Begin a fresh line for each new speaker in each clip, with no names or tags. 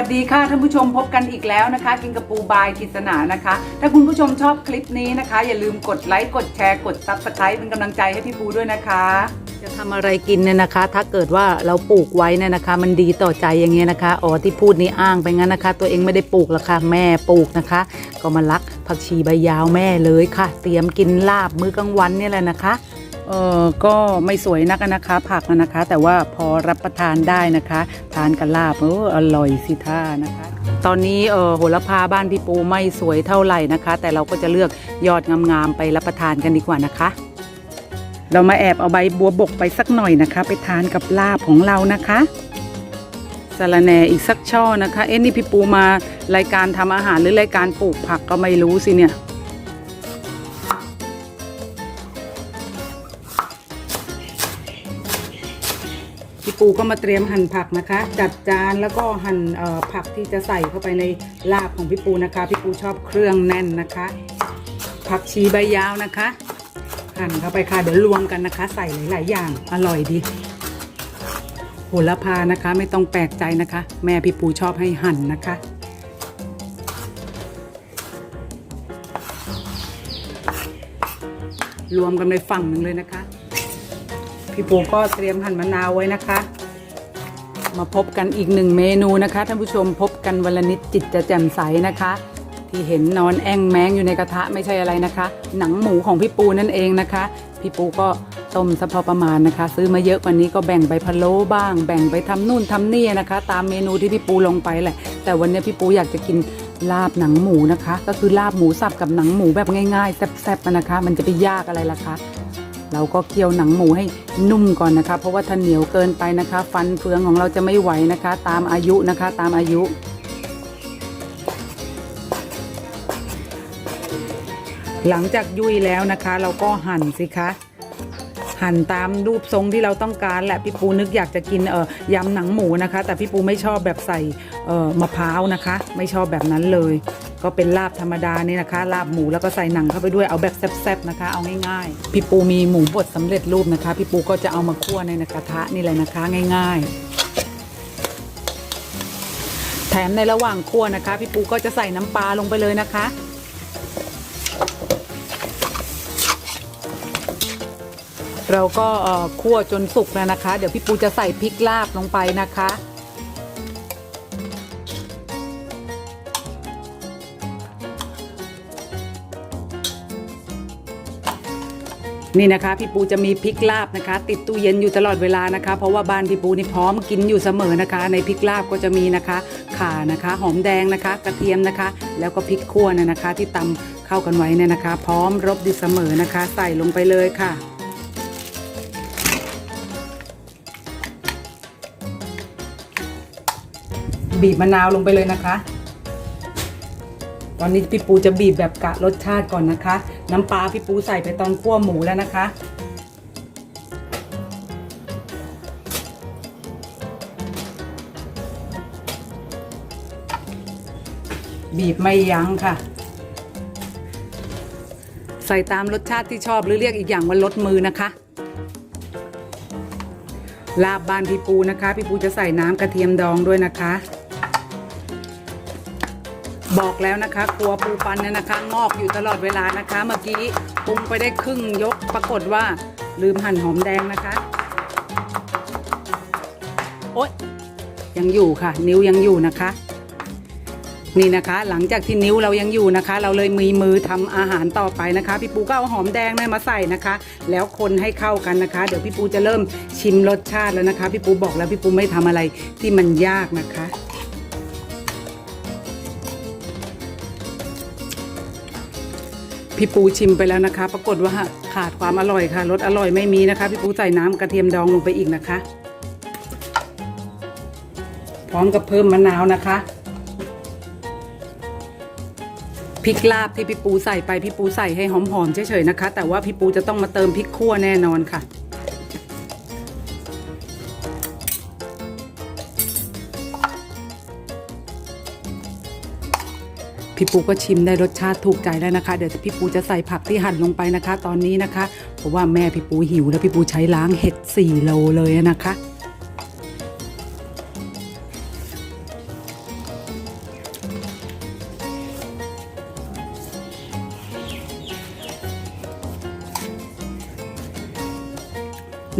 วัสดีค่ะท่านผู้ชมพบกันอีกแล้วนะคะ กินกระปูบายกิษณานะคะ ถ้าคุณผู้ชมชอบคลิปนี้นะคะ อย่าลืมกดไลค์กดแชร์กดซับสไครป์เป็นกำลังใจให้พี่ปูด้วยนะคะ จะทำอะไรกินเนี่ยนะคะ ถ้าเกิดว่าเราปลูกไว้เนี่ยนะคะ มันดีต่อใจอย่างเงี้ยนะคะอ๋อที่พูดนี้อ้างไปงั้นนะคะ ตัวเองไม่ได้ปลูกหรอกค่ะแม่ปลูกนะคะ ก็มาลักผักชีใบยาวแม่เลยค่ะ เตรียมกินลาบมื้อกลางวันเนี่ยแหละนะคะ เออก็ไม่สวยนักนะคะ ผักนะคะ แต่ว่าพอรับประทานได้นะคะ ทานกับลาบเอออร่อยสิท่านะคะ ตอนนี้เออโหระพาบ้านพี่ปูไม่สวยเท่าไหร่นะคะ แต่เราก็จะเลือกยอดงามๆไปรับประทานกันดีกว่านะคะ เรามาแอบเอาใบบัวบกไปสักหน่อยนะคะ ไปทานกับลาบของเรานะคะสาระแหน่อีกสักช่อนะคะ เอ๊ะนี่พี่ปูมารายการทำอาหารหรือรายการปลูกผักก็ไม่รู้สิเนี่ย ปูก็มาเตรียมหั่นผักนะคะ จัดจานแล้วก็หั่นผักที่จะใส่เข้าไปในลาบของพี่ปูนะคะ พี่ปูชอบเครื่องแน่นนะคะ ผักชีใบยาวนะคะ หั่นเข้าไปค่ะเดี๋ยวรวมกันนะคะ ใส่หลาย ๆ อย่างอร่อยดีโหระพานะคะไม่ต้องแปลกใจนะคะ แม่พี่ปูชอบให้หั่นนะคะรวมกันในฝั่งหนึ่งเลยนะคะ พี่ปูก็เตรียมหั่นมะนาวไว้นะคะ มาพบกันอีกหนึ่งเมนูนะคะท่านผู้ชมพบกันวันละนิดจิตจะแจ่มใสนะคะ ที่เห็นนอนแองแมงอยู่ในกระทะไม่ใช่อะไรนะคะ หนังหมูของพี่ปูนั่นเองนะคะ พี่ปูก็ต้มซะพอประมาณนะคะ ซื้อมาเยอะกว่านี้ก็แบ่งไปพะโล้บ้าง แบ่งไปทำนู่นทำนี่นะคะ ตามเมนูที่พี่ปูลงไปแหละ แต่วันนี้พี่ปูอยากจะกินลาบหนังหมูนะคะ ก็คือลาบหมูสับกับหนังหมูแบบง่ายๆแซ่บๆนะคะ มันจะไปยากอะไรล่ะคะ เราก็เคี่ยวหนังหมูให้นุ่มก่อนนะคะ เพราะว่าถ้าเหนียวเกินไปนะคะ ฟันเฟืองของเราจะไม่ไหวนะคะ ตามอายุนะคะ ตามอายุหลังจากยุ่ยแล้วนะคะ เราก็หั่นสิคะ หั่นตามรูปทรงที่เราต้องการแหละพี่ปูนึกอยากจะกินเอ่อยำหนังหมูนะคะ แต่พี่ปูไม่ชอบแบบใส่เอ่อมะพร้าวนะคะ ไม่ชอบแบบนั้นเลย ก็เป็นลาบธรรมดานี่นะคะ ลาบหมูแล้วก็ใส่หนังเข้าไปด้วยเอาแบบแซ่บๆนะคะ เอาง่ายๆพี่ปูมีหมูบดสำเร็จรูปนะคะ พี่ปูก็จะเอามาคั่วในกระทะนี่เลยนะคะ ง่าย ๆแถมในระหว่างคั่วนะคะ พี่ปูก็จะใส่น้ำปลาลงไปเลยนะคะ เราก็คั่วจนสุกแล้วนะคะ เดี๋ยวพี่ปูจะใส่พริกลาบลงไปนะคะ นี่นะคะพี่ปูจะมีพริกลาบนะคะ ติดตู้เย็นอยู่ตลอดเวลานะคะ เพราะว่าบ้านพี่ปูนี่พร้อมกินอยู่เสมอนะคะ ในพริกลาบก็จะมีนะคะข่านะคะ หอมแดงนะคะ กระเทียมนะคะ แล้วก็พริกขั่วเนยนะคะ ที่ตำเข้ากันไว้เนี่ยนะคะ พร้อมรบดีเสมอนะคะ ใส่ลงไปเลยค่ะ บีบมะนาวลงไปเลยนะคะ ตอนนี้พี่ปูจะบีบแบบกะรสชาติก่อนนะคะ น้ำปลาพี่ปูใส่ไปตอนคั่วหมูแล้วนะคะ บีบไม่ยั้งค่ะ ใส่ตามรสชาติที่ชอบหรือเรียกอีกอย่างว่ารสมือนะคะลาบบ้านพี่ปูนะคะ พี่ปูจะใส่น้ำกระเทียมดองด้วยนะคะ บอกแล้วนะคะครัวปูปันเนี่ยนะคะ งอกอยู่ตลอดเวลานะคะ เมื่อกี้ปรุงไปได้ครึ่งยกปรากฏว่าลืมหั่นหอมแดงนะคะ โอ๊ยยังอยู่ค่ะ นิ้วยังอยู่นะคะ นี่นะคะ หลังจากที่นิ้วเรายังอยู่นะคะ เราเลยมีมือทำอาหารต่อไปนะคะ พี่ปูก็เอาหอมแดงเนี่ยมาใส่นะคะ แล้วคนให้เข้ากันนะคะ เดี๋ยวพี่ปูจะเริ่มชิมรสชาติแล้วนะคะ พี่ปูบอกแล้วพี่ปูไม่ทำอะไรที่มันยากนะคะ พี่ปูชิมไปแล้วนะคะ ปรากฏว่าขาดความอร่อยค่ะรสอร่อยไม่มีนะคะ พี่ปูใส่น้ำกระเทียมดองลงไปอีกนะคะ พร้อมกับเพิ่มมะนาวนะคะพริกลาบที่พี่ปูใส่ไปพี่ปูใส่ให้หอมๆเฉยๆนะคะ แต่ว่าพี่ปูจะต้องมาเติมพริกขั่วแน่นอนค่ะ พี่ปูก็ชิมได้รสชาติถูกใจแล้วนะคะ เดี๋ยวพี่ปูจะใส่ผักที่หั่นลงไปนะคะ ตอนนี้นะคะ เพราะว่าแม่พี่ปูหิวแล้วพี่ปูใช้ล้างเห็ด4โลเลยนะคะ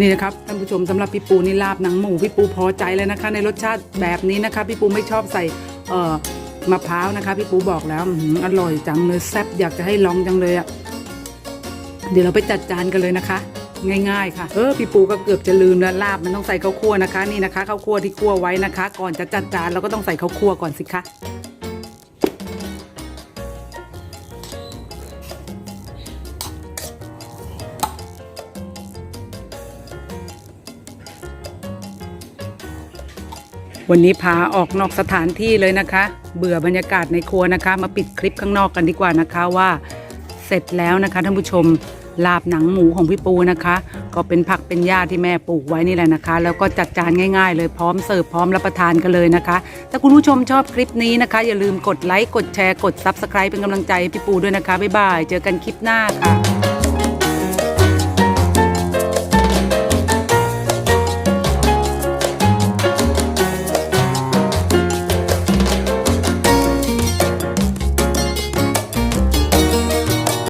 นี่นะครับท่านผู้ชมสำหรับพี่ปูนี่ลาบหนังหมูพี่ปูพอใจเลยนะคะ ในรสชาติแบบนี้นะคะพี่ปูไม่ชอบใส่เอ่อ มะพร้าวนะคะ พี่ปูบอกแล้วออร่อยจังเลยแซ่บอยากจะให้ลองจังเลยอะ่ะเดี๋ยวเราไปจัดจานกันเลยนะคะ ง่ายๆค่ะเออพี่ปูก็เกือบจะลืมแล้วลาบมันต้องใส่ข้าวคั่วนะคะ นี่นะคะข้าวคั่วที่คั่วไว้นะคะ ก่อนจะจัดจานเราก็ต้องใส่ข้าวคั่วก่อนสิคะ วันนี้พาออกนอกสถานที่เลยนะคะ เบื่อบรรยากาศในครัวนะคะ มาปิดคลิปข้างนอกกันดีกว่านะคะว่า เสร็จแล้วนะคะท่านผู้ชมลาบหนังหมูของพี่ปูนะคะ ก็เป็นผักเป็นหญ้าที่แม่ปลูกไว้นี่แหละนะคะ แล้วก็จัดจานง่ายๆ เลยพร้อมเสิร์ฟพร้อมรับประทานกันเลยนะคะ ถ้าคุณผู้ชมชอบคลิปนี้นะคะ อย่าลืมกดไลค์กดแชร์กด Subscribe เป็นกำลังใจให้พี่ปูด้วยนะคะบ๊ายบายเจอกันคลิปหน้าค่ะ